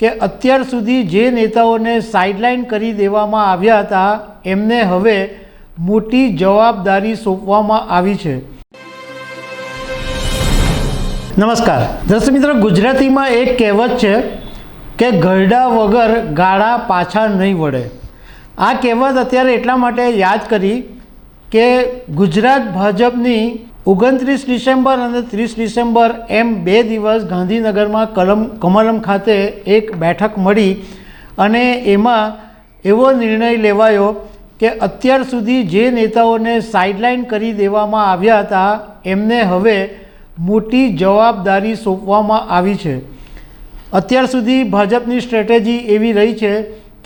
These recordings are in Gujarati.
કે અત્યાર સુધી જે નેતાઓને સાઇડલાઇન કરી દેવામાં આવ્યા હતા, એમને હવે મોટી જવાબદારી સોંપવામાં આવી છે. નમસ્કાર. દર્શક મિત્રો, ગુજરાતીમાં એક કહેવત છે કે ગરડા વગર ગાળા પાછા નહીં વળે. આ કહેવત અત્યારે એટલા માટે યાદ કરી કે ગુજરાત ભાજપની ઓગણત્રીસ ડિસેમ્બર અને ત્રીસ ડિસેમ્બર એમ બે દિવસ ગાંધીનગરમાં કલમ, કમલમ ખાતે એક બેઠક મળી અને એમાં એવો નિર્ણય લેવાયો કે અત્યાર સુધી જે નેતાઓને સાઇડલાઇન કરી દેવામાં આવ્યા હતા, એમને હવે મોટી જવાબદારી સોંપવામાં આવી છે. અત્યાર સુધી ભાજપની સ્ટ્રેટેજી એવી રહી છે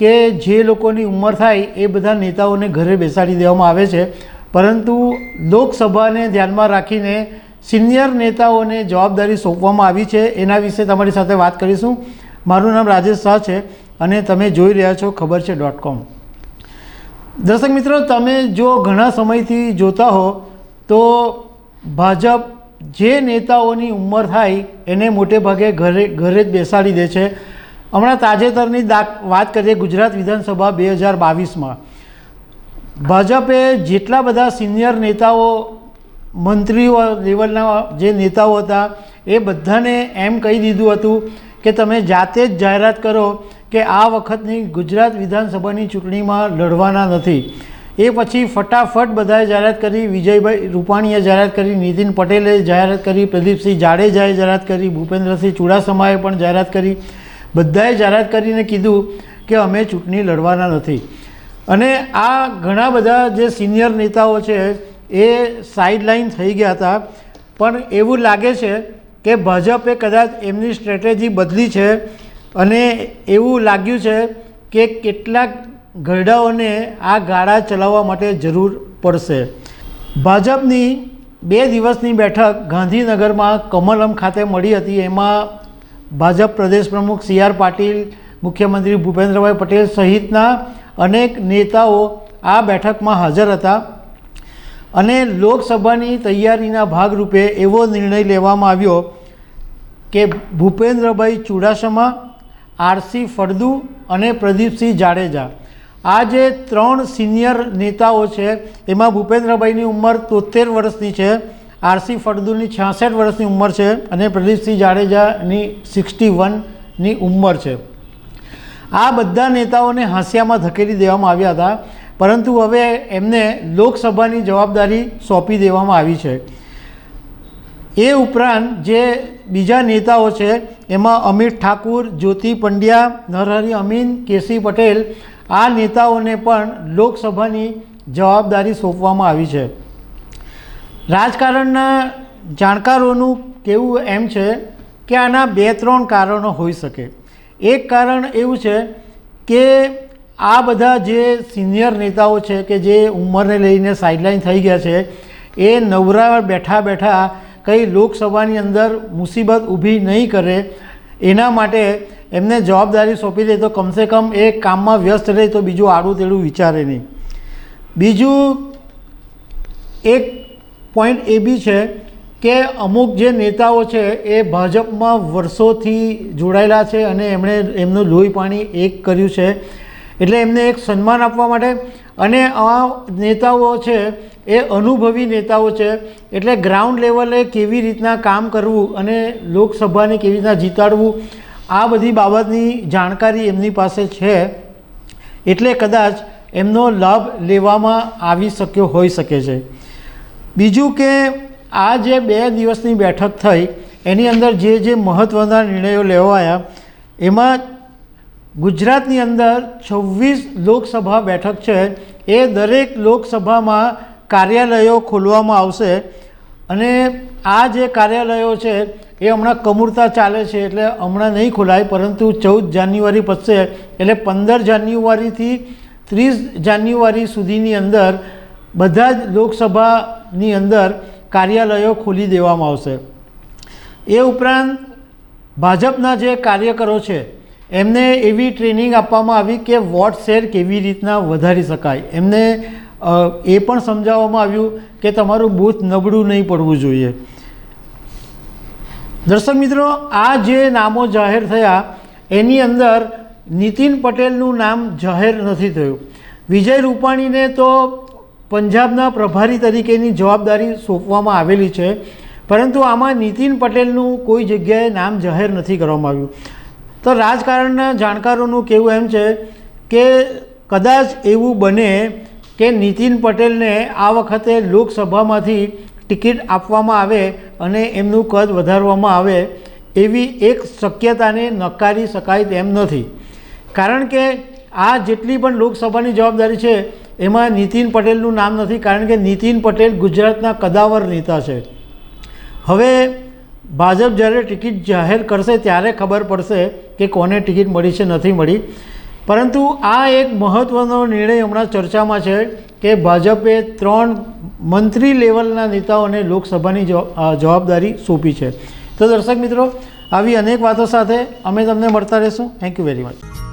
કે જે લોકોની ઉંમર થાય એ બધા નેતાઓને ઘરે બેસાડી દેવામાં આવે છે. પરંતુ લોકસભાને ધ્યાનમાં રાખીને સિનિયર નેતાઓને જવાબદારી સોંપવામાં આવી છે. એના વિશે તમારી સાથે વાત કરીશું. મારું નામ રાજેશ શાહ છે અને તમે જોઈ રહ્યા છો ખબર છે ડોટ કોમ. દર્શક મિત્રો, તમે જો ઘણા સમયથી જોતા હો, તો ભાજપ જે નેતાઓની ઉંમર થાય એને મોટે ભાગે ઘરે ઘરે જ બેસાડી દે છે. હમણાં તાજેતરની વાત કરીએ ગુજરાત વિધાનસભા બે હજાર બાવીસમાં. ભાજપે જેટલા બધા સિનિયર નેતાઓ, મંત્રીઓ લેવલના જે નેતાઓ હતા, એ બધાને એમ કહી દીધું હતું કે તમે જાતે જ જાહેરાત કરો કે આ વખતની ગુજરાત વિધાનસભાની ચૂંટણીમાં લડવાના નથી. એ પછી ફટાફટ બધાએ જાહેરાત કરી, વિજયભાઈ રૂપાણીએ જાહેરાત કરી, નીતિન પટેલે જાહેરાત કરી, પ્રદીપસિંહ જાડેજાએ જાહેરાત કરી, ભૂપેન્દ્રસિંહ ચુડાસમાએ પણ જાહેરાત કરી. બધાએ જાહેરાત કરીને કીધું કે અમે ચૂંટણી લડવાના નથી. અને આ ઘણા બધા જે સિનિયર નેતાઓ છે, એ સાઇડલાઇન થઈ ગયા હતા. પણ એવું લાગે છે કે ભાજપે કદાચ એમની સ્ટ્રેટેજી બદલી છે અને એવું લાગ્યું છે કે કેટલાક ગરડાઓને આ ગાળા ચલાવવા માટે જરૂર પડશે. ભાજપની બે દિવસની બેઠક ગાંધીનગરમાં કમલમ ખાતે મળી હતી. એમાં ભાજપ પ્રદેશ પ્રમુખ સી આર પાટીલ, મુખ્યમંત્રી ભૂપેન્દ્રભાઈ પટેલ સહિતના અનેક નેતાઓ આ બેઠકમાં હાજર હતા. અને લોકસભાની તૈયારીના ભાગરૂપે એવો નિર્ણય લેવામાં આવ્યો કે ભૂપેન્દ્રભાઈ ચુડાસમા, આરસી ફળદુ અને પ્રદીપસિંહ જાડેજા. આ જે ત્રણ સિનિયર નેતાઓ છે, એમાં ભૂપેન્દ્રભાઈની ઉંમર તોતેર વર્ષની છે. આરસી ફળદુની છાસઠ વર્ષની ઉંમર છે અને પ્રદીપસિંહ જાડેજાની સિક્સટી વનની ઉંમર છે. આ બધા નેતાઓને હાંસિયામાં ધકેલી દેવામાં આવ્યા હતા, પરંતુ હવે એમને લોકસભાની જવાબદારી સોંપી દેવામાં આવી છે. એ ઉપરાંત જે બીજા નેતાઓ છે, એમાં અમિત ઠાકુર, જ્યોતિ પંડ્યા, નરહરી અમીન, કેસી પટેલ, આ નેતાઓને પણ લોકસભાની જવાબદારી સોંપવામાં આવી છે. રાજકારણના જાણકારોનું કહેવું એમ છે કે આના બે ત્રણ કારણો હોઈ શકે. એક કારણ એવું છે કે આ બધા જે સિનિયર નેતાઓ છે કે જે ઉંમરને લઈને સાઇડલાઇન થઈ ગયા છે, એ નવરા બેઠા બેઠા કંઈ લોકસભાની અંદર મુસીબત ઊભી નહીં કરે, એના માટે એમને જવાબદારી સોંપી દે તો કમસે કમ એ કામમાં વ્યસ્ત રહે તો બીજું આડું તેડું વિચારે નહીં. બીજું એક પોઈન્ટ એ બી છે કે અમુક જે નેતાઓ છે એ ભાજપમાં વર્ષોથી જોડાયેલા છે અને એમણે એમનું લોહી પાણી એક કર્યું છે. એટલે એમને એક સન્માન આપવા માટે અને આ નેતાઓ છે એ અનુભવી નેતાઓ છે. એટલે ગ્રાઉન્ડ લેવલે કેવી રીતના કામ કરવું અને લોકસભાને કેવી રીતના જીતાડવું, આ બધી બાબતની જાણકારી એમની પાસે છે. એટલે કદાચ એમનો લાભ લેવામાં આવી શક્યો હોઈ શકે છે. બીજું કે આ જે બે દિવસની બેઠક થઈ, એની અંદર જે જે મહત્ત્વના નિર્ણયો લેવાયા, એમાં ગુજરાતની અંદર છવ્વીસ લોકસભા બેઠક છે, એ દરેક લોકસભામાં કાર્યાલયો ખોલવામાં આવશે. અને આ જે કાર્યાલયો છે, એ હમણાં કમૂરતા ચાલે છે, એટલે હમણાં નહીં ખોલાય, પરંતુ ચૌદ જાન્યુઆરી પછી એટલે પંદર જાન્યુઆરીથી ત્રીસ જાન્યુઆરી સુધીની અંદર બધા જ લોકસભાની અંદર કાર્યાલયો ખોલી દેવામાં આવશે. એ ઉપરાંત ભાજપના જે કાર્યકરો છે, એમને એવી ટ્રેનિંગ આપવામાં આવી કે વોટ શેર કેવી રીતના વધારી શકાય. એમને એ પણ સમજાવવામાં આવ્યું કે તમારું બૂથ નબળું નહીં પડવું જોઈએ. દર્શક મિત્રો, આ જે નામો જાહેર થયા, એની અંદર નીતિન પટેલનું નામ જાહેર નથી થયું. વિજય રૂપાણીને તો પંજાબના પ્રભારી તરીકેની જવાબદારી સોંપવામાં આવેલી છે. પરંતુ આમાં નીતિન પટેલનું કોઈ જગ્યાએ નામ જાહેર નથી કરવામાં આવ્યું. તો રાજકારણના જાણકારોનું કહેવું એમ છે કે કદાચ એવું બને કે નીતિન પટેલને આ વખતે લોકસભામાંથી ટિકિટ આપવામાં આવે અને એમનું કદ વધારવામાં આવે એવી એક શક્યતાને નકારી શકાય તેમ નથી. કારણ કે આ જેટલી પણ લોકસભાની જવાબદારી છે એમાં નીતિન પટેલનું નામ નથી, કારણ કે નીતિન પટેલ ગુજરાતના કદાવર નેતા છે. હવે ભાજપ જ્યારે ટિકિટ જાહેર કરશે ત્યારે ખબર પડશે કે કોને ટિકિટ મળી છે, નથી મળી. પરંતુ આ એક મહત્ત્વનો નિર્ણય હમણાં ચર્ચામાં છે કે ભાજપે ત્રણ મંત્રી લેવલના નેતાઓને લોકસભાની જવાબદારી સોંપી છે. તો દર્શક મિત્રો, આવી અનેક વાતો સાથે અમે તમને મળતા રહીશું. Thank you very much